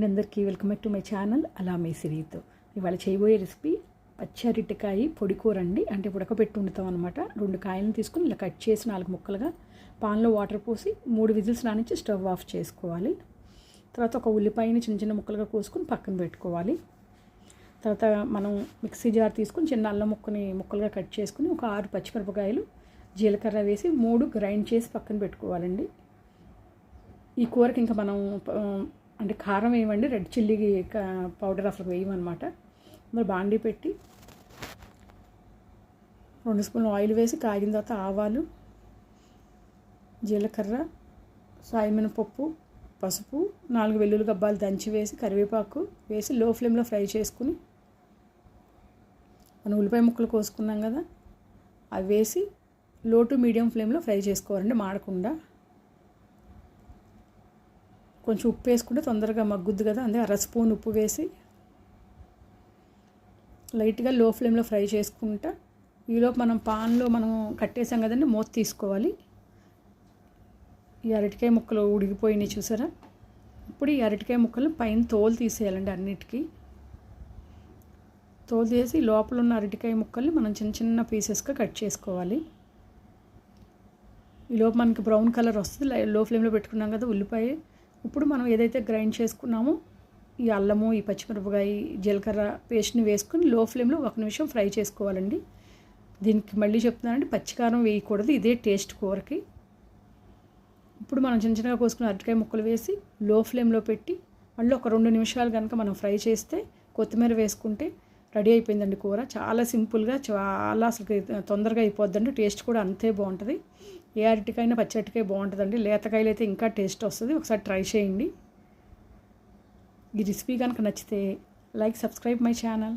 మీ అందరికీ welcome back to my channel అలా మీ సిరీతో. ఇవాళ చేయబోయే రెసిపీ పచ్చి పొడి కూర అండి. అంటే ఉడకబెట్టి వండుతాం అనమాట రెండు కాయలను తీసుకుని ఇలా కట్ చేసి నాలుగు ముక్కలుగా పాన్లో వాటర్ పోసి మూడు విజిల్స్ రానించి స్టవ్ ఆఫ్ చేసుకోవాలి. తర్వాత ఒక ఉల్లిపాయని చిన్న చిన్న ముక్కలుగా కోసుకుని పక్కన పెట్టుకోవాలి. తర్వాత మనం మిక్సీ జార్ తీసుకుని చిన్న అల్లం ముక్కని ముక్కలుగా కట్ చేసుకుని ఒక ఆరు పచ్చిమిరపకాయలు జీలకర్ర వేసి మూడు గ్రైండ్ చేసి పక్కన పెట్టుకోవాలండి. ఈ కూరకి ఇంకా మనం అంటే కారం వేయమండి రెడ్ చిల్లీ పౌడర్ అసలు వేయమన్నమాట. మరి బాండీ పెట్టి రెండు స్పూన్లు ఆయిల్ వేసి కాగిన తర్వాత ఆవాలు జీలకర్ర సాయమినపప్పు పసుపు నాలుగు వెల్లుల్లి గబ్బాలు దంచి వేసి కరివేపాకు వేసి లో ఫ్లేమ్లో ఫ్రై చేసుకుని మనం ఉల్లిపాయ ముక్కలు కోసుకున్నాం కదా అవి వేసి లో టు మీడియం ఫ్లేమ్లో ఫ్రై చేసుకోవాలండి మాడకుండా. కొంచెం ఉప్పు వేసుకుంటే తొందరగా మగ్గుద్ది కదా అందుకే అర స్పూన్ ఉప్పు వేసి లైట్గా లో ఫ్లేమ్లో ఫ్రై చేసుకుంటా. ఈలోపు మనం పాన్లో మనం కట్టేసాం కదండి మూత తీసుకోవాలి. ఈ అరటికాయ ముక్కలు ఉడికిపోయినాయి చూసారా? ఇప్పుడు ఈ అరటికాయ ముక్కలు పైన తోలు తీసేయాలండి అన్నిటికీ. తోలు తీసి లోపల ఉన్న అరటికాయ ముక్కల్ని మనం చిన్న చిన్న పీసెస్గా కట్ చేసుకోవాలి. ఈలోపు మనకి బ్రౌన్ కలర్ వస్తుంది లో ఫ్లేమ్లో పెట్టుకున్నాం కదా ఉల్లిపాయ. ఇప్పుడు మనం ఏదైతే గ్రైండ్ చేసుకున్నామో ఈ అల్లము ఈ పచ్చిమిరపకాయ జీలకర్ర పేస్ట్ని వేసుకుని లో ఫ్లేమ్లో ఒక నిమిషం ఫ్రై చేసుకోవాలండి. దీనికి మళ్ళీ చెప్తున్నానండి పచ్చికారం వేయకూడదు ఇదే టేస్ట్ కూరకి. ఇప్పుడు మనం చిన్న చిన్నగా కోసుకున్న అరటికాయ ముక్కలు వేసి లో ఫ్లేమ్లో పెట్టి మళ్ళీ ఒక రెండు నిమిషాలు కనుక మనం ఫ్రై చేస్తే కొత్తిమీర వేసుకుంటే రెడీ అయిపోయిందండి కూర. చాలా సింపుల్గా చాలా అసలు తొందరగా అయిపోద్దండి. టేస్ట్ కూడా అంతే బాగుంటుంది. ఏ అరటికాయనా పచ్చి అరటికాయ బాగుంటుందండి. లేతకాయలు అయితే ఇంకా టేస్ట్ వస్తుంది. ఒకసారి ట్రై చేయండి. ఈ రెసిపీ కనుక నచ్చితే లైక్ సబ్స్క్రైబ్ మై ఛానల్.